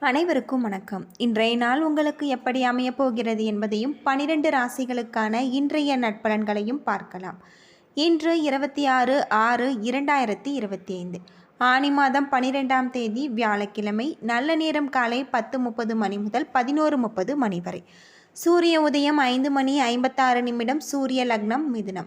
அனைவருக்கும் வணக்கம். இன்றைய நாள் உங்களுக்கு எப்படி அமையப் போகிறது என்பதையும் பனிரெண்டு ராசிகளுக்கான இன்றைய நட்பலன்களையும் பார்க்கலாம். இன்று இருபத்தி ஆறு ஆறு இரண்டாயிரத்தி இருபத்தி ஐந்து. ஆனி மாதம் பனிரெண்டாம் தேதி வியாழக்கிழமை நல்ல நேரம் காலை பத்து முப்பது மணி முதல் பதினோரு முப்பது மணி வரை. சூரிய உதயம் ஐந்து மணி ஐம்பத்தாறு நிமிடம் சூரிய லக்னம் மிதுனம்.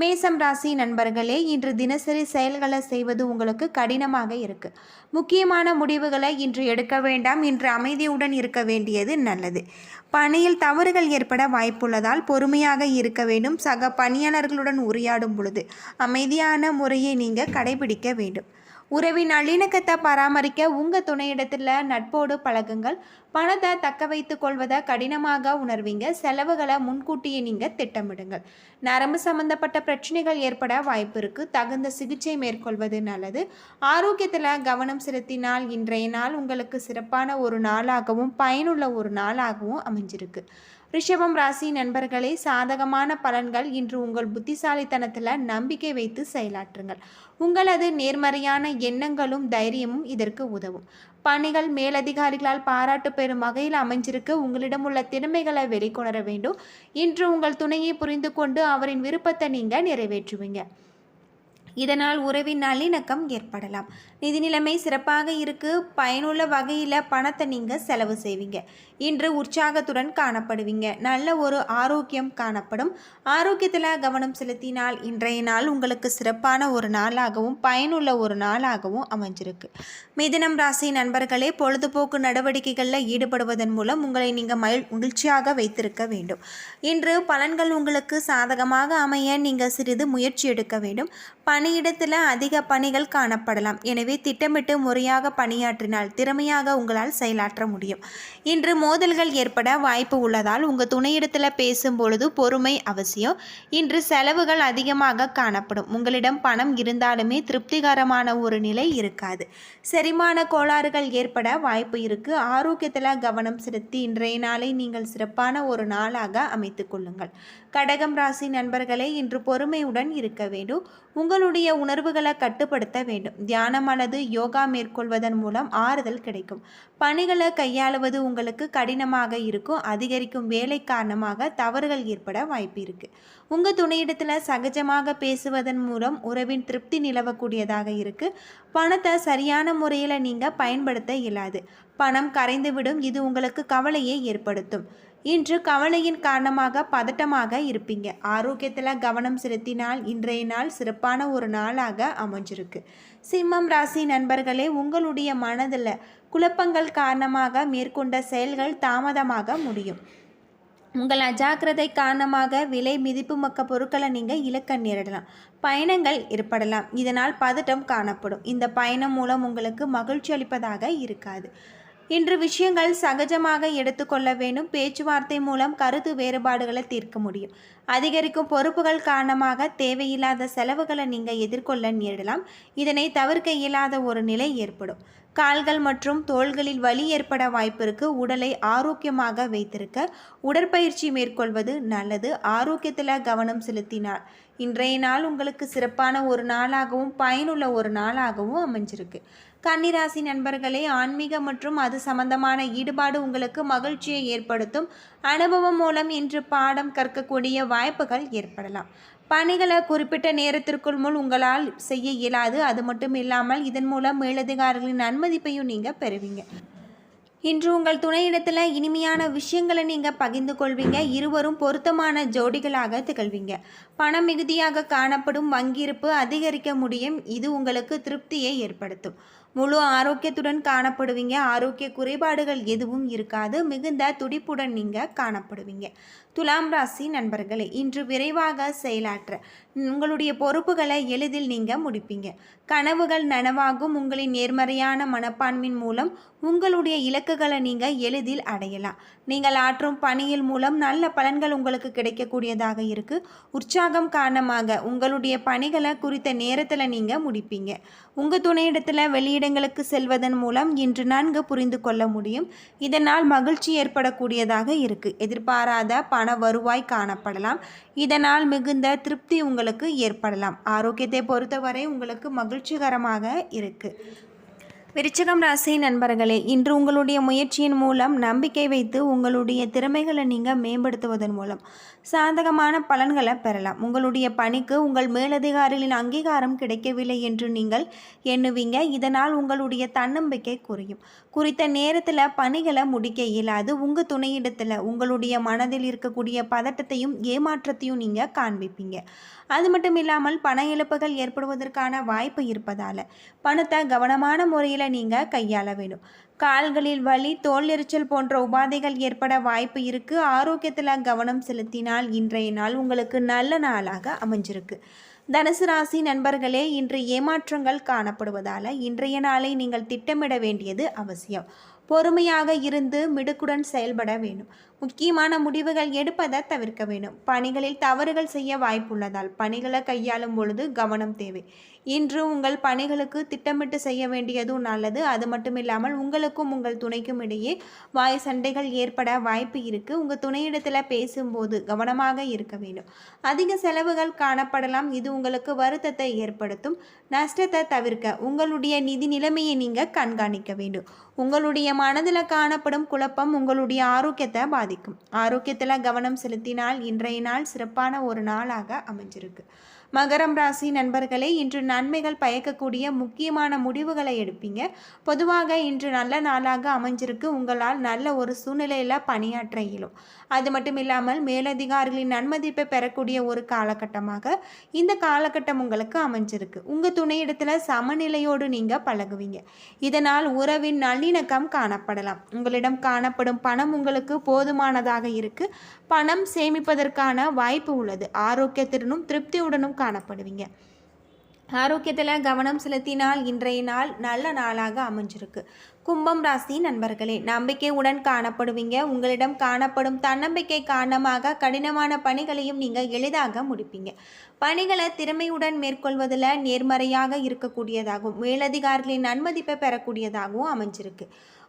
மேசம் ராசி நண்பர்களே இன்று தினசரி செயல்களை செய்வது உங்களுக்கு கடினமாக இருக்கு. முக்கியமான முடிவுகளை இன்று எடுக்க வேண்டாம். இன்று அமைதியுடன் இருக்க வேண்டியது நல்லது. பணியில் தவறுகள் ஏற்பட வாய்ப்புள்ளதால் பொறுமையாக இருக்க வேண்டும். சக பணியாளர்களுடன் உரையாடும் பொழுது அமைதியான முறையை நீங்கள் கடைபிடிக்க வேண்டும். உறவின் நல்லிணக்கத்தை பராமரிக்க உங்கள் துணையிடத்தில் நட்போடு பழகுங்கள். பணத்தை தக்க வைத்து கொள்வதை கடினமாக உணர்வீங்க. செலவுகளை முன்கூட்டியே நீங்கள் திட்டமிடுங்கள். நரம்பு சம்பந்தப்பட்ட பிரச்சனைகள் ஏற்பட வாய்ப்பு இருக்குது தகுந்த சிகிச்சை மேற்கொள்வது நல்லது. ஆரோக்கியத்தில் கவனம் செலுத்தினால் இன்றைய நாள் உங்களுக்கு சிறப்பான ஒரு நாளாகவும் பயனுள்ள ஒரு நாளாகவும் அமைஞ்சிருக்கு. ரிஷபம் ராசி நண்பர்களே சாதகமான பலன்கள் இன்று உங்கள் புத்திசாலித்தனத்தில் நம்பிக்கை வைத்து செயலாற்றுங்கள். உங்களது நேர்மறையான எண்ணங்களும் தைரியமும் இதற்கு உதவும். பணிகள் மேலதிகாரிகளால் பாராட்டு பெறும் வகையில் அமைஞ்சிருக்க. உங்களிடம் உள்ள திறமைகளை வெளிக்கொணர வேண்டும். இன்று உங்கள் துணையை புரிந்து கொண்டு அவரின் விருப்பத்தை நீங்கள் நிறைவேற்றுவீங்க. இதனால் உறவின் நல்லிணக்கம் ஏற்படலாம். நிதி நிலைமை சிறப்பாக இருக்கு. பயனுள்ள வகையில் பணத்தை நீங்கள் செலவு செய்வீங்க. இன்று உற்சாகத்துடன் காணப்படுவீங்க. நல்ல ஒரு ஆரோக்கியம் காணப்படும். ஆரோக்கியத்தில் கவனம் செலுத்தினால் இன்றைய நாள் உங்களுக்கு சிறப்பான ஒரு நாளாகவும் பயனுள்ள ஒரு நாளாகவும் அமைஞ்சிருக்கு. மிதினம் ராசி நண்பர்களே பொழுதுபோக்கு நடவடிக்கைகளில் ஈடுபடுவதன் மூலம் உங்களை நீங்கள் மகிழ் மகிழ்ச்சியாக வைத்திருக்க வேண்டும். இன்று பலன்கள் உங்களுக்கு சாதகமாக அமைய நீங்கள் சிறிது முயற்சி எடுக்க வேண்டும். பணியிடத்தில் அதிக பணிகள் காணப்படலாம். எனவே திட்டமிட்டு முறையாக பணியாற்றினால் திறமையாக உங்களால் செயலாற்ற முடியும். இன்று மோதல்கள் ஏற்பட வாய்ப்பு உள்ளதால் உங்கள் துணையிடத்தில் பேசும் பொழுது பொறுமை அவசியம். இன்று செலவுகள் அதிகமாக காணப்படும். உங்களிடம் பணம் இருந்தாலுமே திருப்திகரமான ஒரு நிலை இருக்காது. செரிமான கோளாறுகள் ஏற்பட வாய்ப்பு இருக்குது ஆரோக்கியத்தில் கவனம் செலுத்தி இன்றைய நாளை நீங்கள் சிறப்பான ஒரு நாளாக அமைத்துக் கொள்ளுங்கள். கடகம் ராசி நண்பர்களே இன்று பொறுமையுடன் இருக்க வேண்டும். உங்களுடைய உணர்வுகளை கட்டுப்படுத்த வேண்டும். தியானம் யோகா மேற்கொள்வதன் மூலம் ஆறுதல் கிடைக்கும். பணிகளை கையாளுவது உங்களுக்கு கடினமாக இருக்கும். அதிகரிக்கும் வேலை காரணமாக தவறுகள் ஏற்பட வாய்ப்பு இருக்கு. உங்கள் துணையிடத்தில் சகஜமாக பேசுவதன் மூலம் உறவின் திருப்தி நிலவக்கூடியதாக இருக்கு. பணத்தை சரியான முறையில் நீங்கள் பயன்படுத்த இயலாது. பணம் கரைந்துவிடும். இது உங்களுக்கு கவலையை ஏற்படுத்தும். இன்று கவலையின் காரணமாக பதட்டமாக இருப்பீங்க. ஆரோக்கியத்தில் கவனம் செலுத்தினால் இன்றைய நாள் சிறப்பான ஒரு நாளாக அமைஞ்சிருக்கு. சிம்மம் ராசி நண்பர்களே உங்களுடைய மனதில் குழப்பங்கள் காரணமாக மேற்கொண்ட செயல்கள் தாமதமாக முடியும். உங்கள் அஜாக்கிரதை காரணமாக விலை மிதிப்பு மக்க பொருட்களை நீங்கள் இலக்க நேரிடலாம். பயணங்கள் ஏற்படலாம். இதனால் பதட்டம் காணப்படும். இந்த பயணம் மூலம் உங்களுக்கு மகிழ்ச்சி அளிப்பதாக இருக்காது. இன்று விஷயங்கள் சகஜமாக எடுத்துக்கொள்ள வேண்டும். பேச்சுவார்த்தை மூலம் கருத்து வேறுபாடுகளை தீர்க்க முடியும். அதிகரிக்கும் பொறுப்புகள் காரணமாக தேவையில்லாத செலவுகளை நீங்கள் எதிர்கொள்ள நேரிடலாம். இதனை தவிர்க்க இயலாத ஒரு நிலை ஏற்படும். கால்கள் மற்றும் தோள்களில் வலி ஏற்பட வாய்ப்பிருக்கு உடலை ஆரோக்கியமாக வைத்திருக்க உடற்பயிற்சி மேற்கொள்வது நல்லது. ஆரோக்கியத்தில் கவனம் செலுத்தினார் இன்றைய நாள் உங்களுக்கு சிறப்பான ஒரு நாளாகவும் பயனுள்ள ஒரு நாளாகவும் அமைஞ்சிருக்கு. கன்னிராசி நண்பர்களே ஆன்மீக மற்றும் அது சம்பந்தமான ஈடுபாடு உங்களுக்கு மகிழ்ச்சியை ஏற்படுத்தும். அனுபவம் மூலம் இன்று பாடம் கற்கக்கூடிய வாய்ப்புகள் ஏற்படலாம். பணிகளை குறிப்பிட்ட நேரத்திற்குள் முன் உங்களால் செய்ய இயலாது. அது மட்டும் இல்லாமல் இதன் மூலம் மேலதிகாரிகளின் அனுமதிப்பையும் நீங்கள் பெறுவீங்க. இன்று உங்கள் துணையிடத்தில் இனிமையான விஷயங்களை நீங்கள் பகிர்ந்து கொள்வீங்க. இருவரும் பொருத்தமான ஜோடிகளாக திகழ்வீங்க. பணம் மிகுதியாக காணப்படும் வங்கியிருப்பு அதிகரிக்க முடியும். இது உங்களுக்கு திருப்தியை ஏற்படுத்தும். முழு ஆரோக்கியத்துடன் காணப்படுவீங்க. ஆரோக்கிய குறைபாடுகள் எதுவும் இருக்காது. மிகுந்த துடிப்புடன் நீங்கள் காணப்படுவீங்க. துலாம் ராசி நண்பர்களே இன்று விரைவாக செயலாற்ற உங்களுடைய பொறுப்புகளை எளிதில் நீங்கள் முடிப்பீங்க. கனவுகள் நனவாகும். உங்களின் நேர்மறையான மனப்பான்மையின் மூலம் உங்களுடைய இலக்குகளை நீங்கள் எளிதில் அடையலாம். நீங்கள் ஆற்றும் பணியில் மூலம் நல்ல பலன்கள் உங்களுக்கு கிடைக்கக்கூடியதாக இருக்கு. உற்சாகம் காரணமாக உங்களுடைய பணிகளை குறித்த நேரத்தில் நீங்கள் முடிப்பீங்க. உங்கள் துணையிடத்தில் இடங்களுக்கு செல்வதன் மூலம் இன்று நன்கு புரிந்து கொள்ள முடியும். இதனால் மகிழ்ச்சி ஏற்படக்கூடியதாக இருக்கு. எதிர்பாராத பண வருவாய் காணப்படலாம். இதனால் மிகுந்த திருப்தி உங்களுக்கு ஏற்படலாம். ஆரோக்கியத்தை பொறுத்தவரை உங்களுக்கு மகிழ்ச்சிகரமாக இருக்குது விருச்சகம் ராசி நண்பர்களே இன்று உங்களுடைய முயற்சியின் மூலம் நம்பிக்கை வைத்து உங்களுடைய திறமைகளை நீங்கள் மேம்படுத்துவதன் மூலம் சாதகமான பலன்களை பெறலாம். உங்களுடைய பணிக்கு உங்கள் மேலதிகாரிகளின் அங்கீகாரம் கிடைக்கவில்லை என்று நீங்கள் எண்ணுவீங்க. இதனால் உங்களுடைய தன்னம்பிக்கை குறையும். குறித்த நேரத்தில் பணிகளை முடிக்க இயலாது. உங்கள் துணையிடத்தில் உங்களுடைய மனதில் இருக்கக்கூடிய பதட்டத்தையும் ஏமாற்றத்தையும் நீங்கள் காண்பிப்பீங்க. அது மட்டும் இல்லாமல் பண இழப்புகள் ஏற்படுவதற்கான வாய்ப்பு இருப்பதால் பணத்தை கவனமான முறையில் நீங்கள் கையாள வேண்டும். கால்களில் வலி தோல் எரிச்சல் போன்ற உபாதைகள் ஏற்பட வாய்ப்பு இருக்குது ஆரோக்கியத்தில் கவனம் செலுத்தினால் இன்றைய நாள் உங்களுக்கு நல்ல நாளாக அமைஞ்சிருக்கு. தனுசு ராசி நண்பர்களே இன்று ஏமாற்றங்கள் காணப்படுவதால் இன்றைய நாளை நீங்கள் திட்டமிட வேண்டியது அவசியம். பொறுமையாக இருந்து மிடுக்குடன் செயல்பட வேண்டும். முக்கியமான முடிவுகள் எடுப்பதை தவிர்க்க வேண்டும். பணிகளில் தவறுகள் செய்ய வாய்ப்புள்ளதால் பணிகளை கையாளும் பொழுது கவனம் தேவை. இன்று உங்கள் பணிகளுக்கு திட்டமிட்டு செய்ய வேண்டியதும் நல்லது. அது மட்டும் இல்லாமல் உங்களுக்கும் உங்கள் துணைக்கும் இடையே வாய் சண்டைகள் ஏற்பட வாய்ப்பு இருக்குது உங்கள் துணையிடத்தில் பேசும்போது கவனமாக இருக்க வேண்டும். அதிக செலவுகள் காணப்படலாம். இது உங்களுக்கு வருத்தத்தை ஏற்படுத்தும். நஷ்டத்தை தவிர்க்க உங்களுடைய நிதி நிலைமையை நீங்கள் கண்காணிக்க வேண்டும். உங்களுடைய மனதில் காணப்படும் குழப்பம் உங்களுடைய ஆரோக்கியத்தை பாதிக்கும். ஆரோக்கியத்தில் கவனம் செலுத்தினால் இன்றைய நாள் சிறப்பான ஒரு நாளாக அமைஞ்சிருக்கு. மகரம் ராசி நண்பர்களே இன்று நன்மைகள் பயக்கக்கூடிய முக்கியமான முடிவுகளை எடுப்பீங்க. பொதுவாக இன்று நல்ல நாளாக அமைஞ்சிருக்கு. உங்களால் நல்ல ஒரு சூழ்நிலையில் பணியாற்ற இயலும். அது மட்டும் இல்லாமல் மேலதிகாரிகளின் நன்மதிப்பை பெறக்கூடிய ஒரு காலகட்டமாக இந்த காலகட்டம் உங்களுக்கு அமைஞ்சிருக்கு. உங்கள் துணையிடத்தில் சமநிலையோடு நீங்கள் பழகுவீங்க. இதனால் உறவின் நல்லிணக்கம் காணப்படலாம். உங்களிடம் காணப்படும் பணம் உங்களுக்கு போதுமானதாக இருக்குது பணம் சேமிப்பதற்கான வாய்ப்பு உள்ளது. ஆரோக்கியத்துடனும் திருப்தியுடனும் காணப்படுவீங்க. ஆரோக்கியத்தில் கவனம் செலுத்தினால் இன்றைய நாள் நல்ல நாளாக அமைஞ்சிருக்கு. கும்பம் ராசி நண்பர்களே நம்பிக்கையுடன் காணப்படுவீங்க. உங்களிடம் காணப்படும் தன்னம்பிக்கை காரணமாக கடினமான பணிகளையும் நீங்கள் எளிதாக முடிப்பீங்க. பணிகளை திறமையுடன் மேற்கொள்வதில் நேர்மறையாக இருக்கக்கூடியதாகவும் மேலதிகாரிகளின் நன்மதிப்பை பெறக்கூடியதாகவும் அமைஞ்சிருக்கு.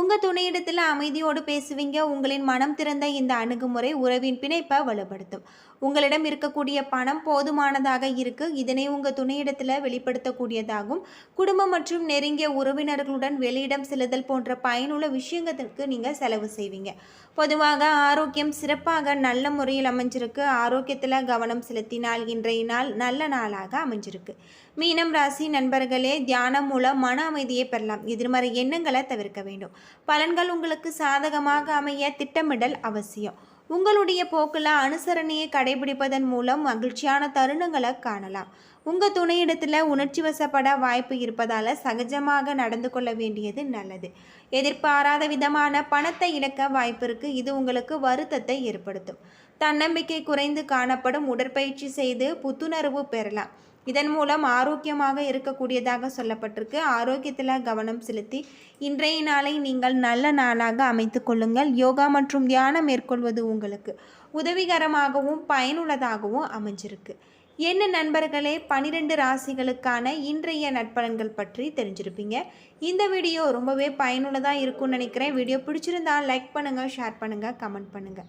உங்கள் துணையிடத்தில் அமைதியோடு பேசுவீங்க. உங்களின் மனம் திறந்த இந்த அணுகுமுறை உறவின் பிணைப்பை வலுப்படுத்தும். உங்களிடம் இருக்கக்கூடிய பணம் போதுமானதாக இருக்குது இதனை உங்கள் துணையிடத்தில் வெளிப்படுத்தக்கூடியதாகவும் குடும்பம் மற்றும் நெருங்கிய உறவினர்களுடன் வெளியிடம் செல்லுதல் போன்ற பயனுள்ள விஷயங்களுக்கு நீங்கள் செலவு செய்வீங்க. பொதுவாக ஆரோக்கியம் சிறப்பாக நல்ல முறையில் அமைஞ்சிருக்கு. ஆரோக்கியத்தில் கவனம் செலுத்தினால் இன்றைய நாள் நல்ல நாளாக அமைஞ்சிருக்கு. மீனம் ராசி நண்பர்களே தியானம் மூலம் மன அமைதியை பெறலாம். எதிர்மறை எண்ணங்களை தவிர்க்க வேண்டும். பலன்கள் உங்களுக்கு சாதகமாக அமைய திட்டமிடல் அவசியம். உங்களுடைய போக்கில் அனுசரணையை கடைபிடிப்பதன் மூலம் மகிழ்ச்சியான தருணங்களை காணலாம். உங்கள் துணையிடத்தில் உணர்ச்சி வசப்பட வாய்ப்பு இருப்பதால் சகஜமாக நடந்து கொள்ள வேண்டியது நல்லது. எதிர்பாராத விதமான பணத்தை இழக்க வாய்ப்பிற்கு இது உங்களுக்கு வருத்தத்தை ஏற்படுத்தும். தன்னம்பிக்கை குறைந்து காணப்படும். உடற்பயிற்சி செய்து புத்துணர்வு பெறலாம். இதன் மூலம் ஆரோக்கியமாக இருக்கக்கூடியதாக சொல்லப்பட்டிருக்கு. ஆரோக்கியத்தில் கவனம் செலுத்தி இன்றைய நாளை நீங்கள் நல்ல நாளாக அமைத்து கொள்ளுங்கள். யோகா மற்றும் தியானம் மேற்கொள்வது உங்களுக்கு உதவிகரமாகவும் பயனுள்ளதாகவும் அமைஞ்சிருக்கு. என்ன நண்பர்களே பனிரெண்டு ராசிகளுக்கான இன்றைய நட்பலன்கள் பற்றி தெரிஞ்சிருப்பீங்க. இந்த வீடியோ ரொம்பவே பயனுள்ளதாக இருக்கும்னு நினைக்கிறேன். வீடியோ பிடிச்சிருந்தா லைக் பண்ணுங்கள் ஷேர் பண்ணுங்கள் கமெண்ட் பண்ணுங்கள்